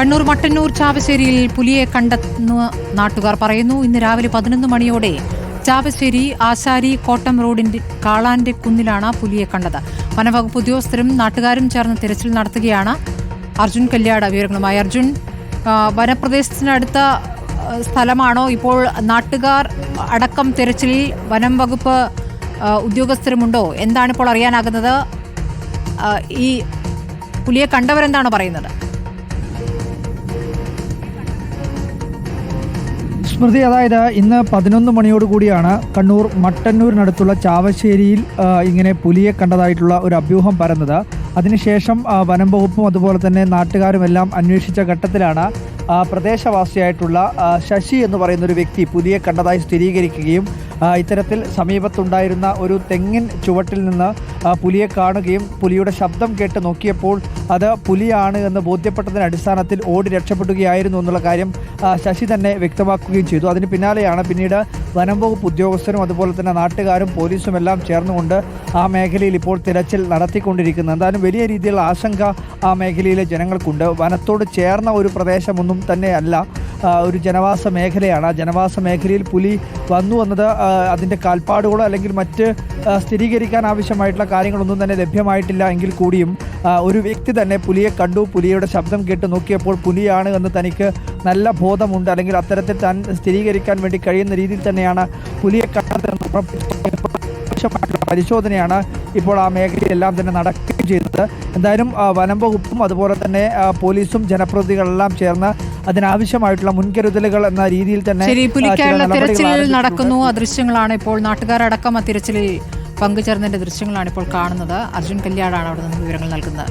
കണ്ണൂർ മട്ടന്നൂർ ചാവശ്ശേരിയിൽ പുലിയെ കണ്ടെന്ന് നാട്ടുകാർ പറയുന്നു. ഇന്ന് രാവിലെ പതിനൊന്ന് മണിയോടെ ചാവശ്ശേരി ആശാരി കോട്ടം റോഡിന്റെ കാളാന്റെ കുന്നിലാണ് പുലിയെ കണ്ടത്. വനവകുപ്പ് ഉദ്യോഗസ്ഥരും നാട്ടുകാരും ചേർന്ന് തിരച്ചിൽ നടത്തുകയാണ്. അർജുൻ കല്യാട് വിവരങ്ങളുമായി. അർജുൻ വനപ്രദേശത്തിനടുത്ത സ്ഥലമാണോ ഇപ്പോൾ നാട്ടുകാർ അടക്കം തിരച്ചിലിൽ? വനം വകുപ്പ് ഉദ്യോഗസ്ഥരുമുണ്ടോ? എന്താണ് ഇപ്പോൾ അറിയാനാകുന്നത് ഈ പുലിയെ കണ്ടവരെന്താണ് പറയുന്നത്? സ്മൃതി അതായത് ഇന്ന് പതിനൊന്ന് മണിയോട് കൂടിയാണ് കണ്ണൂർ മട്ടന്നൂരിനടുത്തുള്ള ചാവശ്ശേരിയിൽ ഇങ്ങനെ പുലിയെ കണ്ടതായിട്ടുള്ള ഒരു അഭ്യൂഹം പരന്നത്. അതിനുശേഷം വനം വകുപ്പും അതുപോലെ തന്നെ നാട്ടുകാരും എല്ലാം അന്വേഷിച്ച ഘട്ടത്തിലാണ് പ്രദേശവാസിയായിട്ടുള്ള ശശി എന്ന് പറയുന്ന ഒരു വ്യക്തി പുതിയ കണ്ടതായി സ്ഥിരീകരിക്കുകയും ഇത്തരത്തിൽ സമീപത്തുണ്ടായിരുന്ന ഒരു തെങ്ങിൻ ചുവട്ടിൽ നിന്ന് പുലിയെ കാണുകയും പുലിയുടെ ശബ്ദം കേട്ട് നോക്കിയപ്പോൾ അത് പുലിയാണ് എന്ന് ബോധ്യപ്പെട്ടതിന് അടിസ്ഥാനത്തിൽ ഓടി രക്ഷപ്പെടുകയായിരുന്നു എന്നുള്ള കാര്യം ശശി തന്നെ വ്യക്തമാക്കുകയും ചെയ്തു. അതിന് പിന്നാലെയാണ് പിന്നീട് വനം വകുപ്പ് ഉദ്യോഗസ്ഥരും അതുപോലെ തന്നെ നാട്ടുകാരും പോലീസും എല്ലാം ചേർന്നുകൊണ്ട് ആ മേഖലയിൽ ഇപ്പോൾ തിരച്ചിൽ നടത്തിക്കൊണ്ടിരിക്കുന്നത്. എന്തായാലും വലിയ രീതിയിലുള്ള ആശങ്ക ആ മേഖലയിലെ ജനങ്ങൾക്കുണ്ട്. വനത്തോട് ചേർന്ന ഒരു പ്രദേശമൊന്നും തന്നെയല്ല ഒരു ജനവാസ മേഖലയാണ്. ആ ജനവാസ മേഖലയിൽ പുലി വന്നു എന്നത് ആ, അതിന്റെ കാൽപ്പാടുകളോ അല്ലെങ്കിൽ മറ്റ് സ്ഥിരീകരിക്കാൻ ആവശ്യമായിട്ടുള്ള കാര്യങ്ങളൊന്നും തന്നെ ലഭ്യമായിട്ടില്ല എങ്കിൽ കൂടിയും ഒരു വ്യക്തി തന്നെ പുലിയെ കണ്ടു പുലിയുടെ ശബ്ദം കേട്ട് നോക്കിയപ്പോൾ പുലിയാണ് എന്ന് തനിക്ക് നല്ല ബോധമുണ്ട്. അല്ലെങ്കിൽ അത്തരത്തിൽ താൻ സ്ഥിരീകരിക്കാൻ വേണ്ടി കഴിയുന്ന രീതിയിൽ തന്നെയാണ് പുലിയെ കണ്ടതെന്ന് ഉറപ്പിച്ചു പരിശോധനയാണ് ഇപ്പോൾ ആ മേഖലയിലെല്ലാം തന്നെ നടക്കുകയും ചെയ്യുന്നത് എന്തായാലും വനം വകുപ്പും അതുപോലെ തന്നെ പോലീസും ജനപ്രതിനിധികളെല്ലാം ചേർന്ന് അതിനാവശ്യമായിട്ടുള്ള മുൻകരുതലുകൾ എന്ന രീതിയിൽ തന്നെ തിരച്ചിൽ നടക്കുന്നു. ആ ദൃശ്യങ്ങളാണ് ഇപ്പോൾ നാട്ടുകാരടക്കം ആ തിരച്ചിലിൽ പങ്കുചേർന്നതിന്റെ ദൃശ്യങ്ങളാണ് ഇപ്പോൾ കാണുന്നത്. അർജുൻ കല്യാടാണ് അവിടെ നിന്ന് വിവരങ്ങൾ നൽകുന്നത്.